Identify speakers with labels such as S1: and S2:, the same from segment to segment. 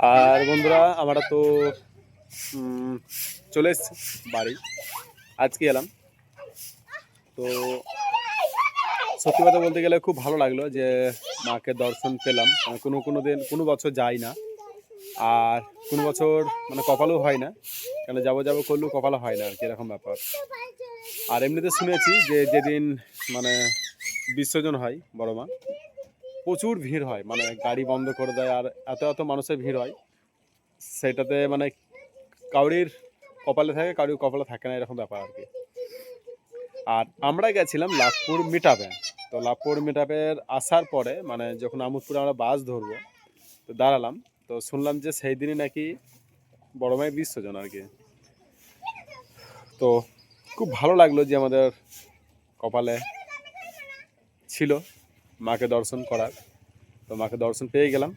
S1: আর বন্ধুরা, আমরা তো চলে এসছি বাড়ি। আজকে এলাম। তো সত্যি কথা বলতে গেলে খুব ভালো লাগল যে মাকে দর্শন পেলাম। মানে কোনো কোনো দিন, কোনো বছর যাই না। আর কোনো বছর মানে কপালও হয় না। কেন যাব যাব করলেও কপালও হয় না আর কি, এরকম ব্যাপার। আর এমনিতে শুনেছি যে যেদিন মানে বিসর্জন হয় বড় মা প্রচুর ভিড় হয় মানে গাড়ি বন্ধ করে দেয় আর এত এত মানুষের ভিড় হয়। সেটাতে মানে কাউরির কপালে থাকে কাউরির কপালে থাকে না, এরকম ব্যাপার আর কি। আর আমরা গেছিলাম লাভপুর মিটাপে তো লাভপুর মিটাপের আসার পরে মানে যখন আমোদপুরে আমরা বাস ধরবো, তো দাঁড়ালাম। তো শুনলাম যে সেই দিনই নাকি বড় মায়ের বিসর্জন আর কি। তো খুব ভালো লাগল যে আমাদের কপালে ছিল। মাকে দর্শন করার। তো মাকে দর্শন পেয়ে গেলাম।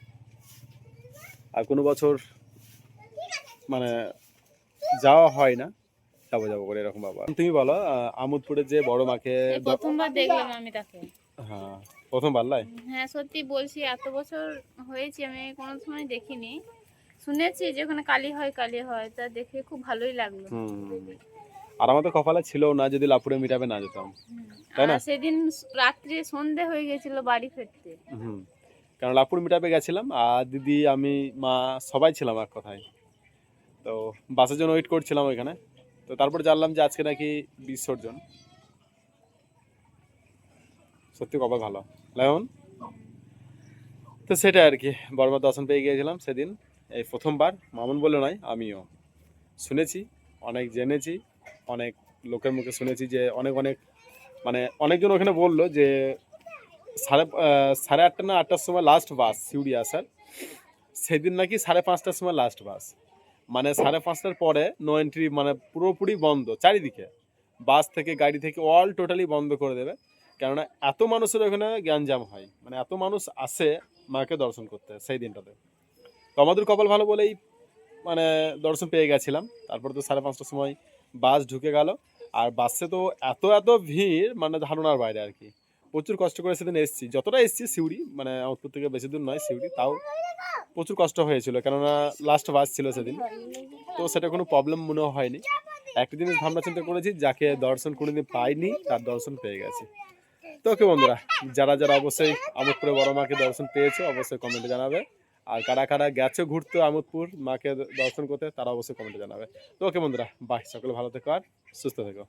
S1: আর কোনো বছর মানে যাওয়া হয় না যাব যাব করে এরকম বাবা তুমি বলো আমোদপুরে যে বড় মাকে
S2: প্রথমবার দেখলাম আমি তাকে।
S1: হ্যাঁ প্রথমবার লাই?
S2: হ্যাঁ সত্যি বলছি এত বছর হয়েছে আমি কোনো সময় দেখিনি। শুনেছি যে ওখানে কালী হয় কালী হয় তা দেখে খুব ভালোই লাগল।
S1: আর আমাদের কপালে ছিল না যদি লাপুরে মিটাবে না যেতাম। তাই না?
S2: সেদিন রাত্রে সন্ধে হয়ে গেছিল বাড়ি ফিরতে।
S1: হুম। কারণ লাপুর মিটাপে গেছিলাম আর দিদি আমি মা সবাই ছিলাম এক কথায়। তো বাসের জন্য ওয়েট করছিলাম ওইখানে। তো তারপর জানলাম যে আজকে নাকি বিসর্জন। সত্যি কপাল ভালো। লায়ন তো সেটাই আর কি বড়মার দর্শন পেয়ে গিয়েছিলাম সেদিন। এই প্রথমবার মামুন বলে নয় আমিও। শুনেছি অনেক জেনেছি। অনেক লোকের মুখে শুনেছি যে অনেক অনেক মানে অনেকজন ওখানে বলল যে সাড়ে সাড়ে আটটা না আটটার সময় লাস্ট বাস সিউড়ি আসার। সেদিন নাকি সাড়ে পাঁচটার সময় লাস্ট বাস মানে সাড়ে পাঁচটার পরে নো এন্ট্রি মানে পুরোপুরি বন্ধ, চারিদিকে। বাস থেকে, গাড়ি থেকে অল টোটালি বন্ধ করে দেবে। কেননা এত মানুষের ওখানে জ্ঞানজাম হয়। মানে এত মানুষ আসে মাকে দর্শন করতে সেই দিনটাতে। তো আমাদের কপাল ভালো বলেই মানে দর্শন পেয়ে গেছিলাম। তারপরে তো সাড়ে পাঁচটার সময় বাস ঢুকে গেল। আর বাসে তো এত এত ভিড় মানে ধারণার বাইরে আর কি। প্রচুর কষ্ট করে সেদিন এসেছি। যতটা এসেছি সিউড়ি মানে আমোদপুর থেকে বেশি দূর নয় সিউড়ি, তাও প্রচুর কষ্ট হয়েছিল। কেননা লাস্ট বাস ছিল সেদিন। তো সেটা কোনো প্রবলেম মনে হয়নি। একটা জিনিস ভাবনা চিন্তা করেছি, যাকে দর্শন কোনোদিন পাইনি, তার দর্শন পেয়ে গেছে। তো ওকে বন্ধুরা, যারা যারা অবশ্যই আমোদপুরে বড় মাকে দর্শন পেয়েছে, অবশ্যই কমেন্টে জানাবে। আর কারা কারা গেছে ঘুরতে আমোদপুর, মাকে দর্শন করতে, তারা অবশ্যই কমেন্টে জানাবে। তো ওকে বন্ধুরা বাই সকলে ভালো থেকো আর সুস্থ থেকো।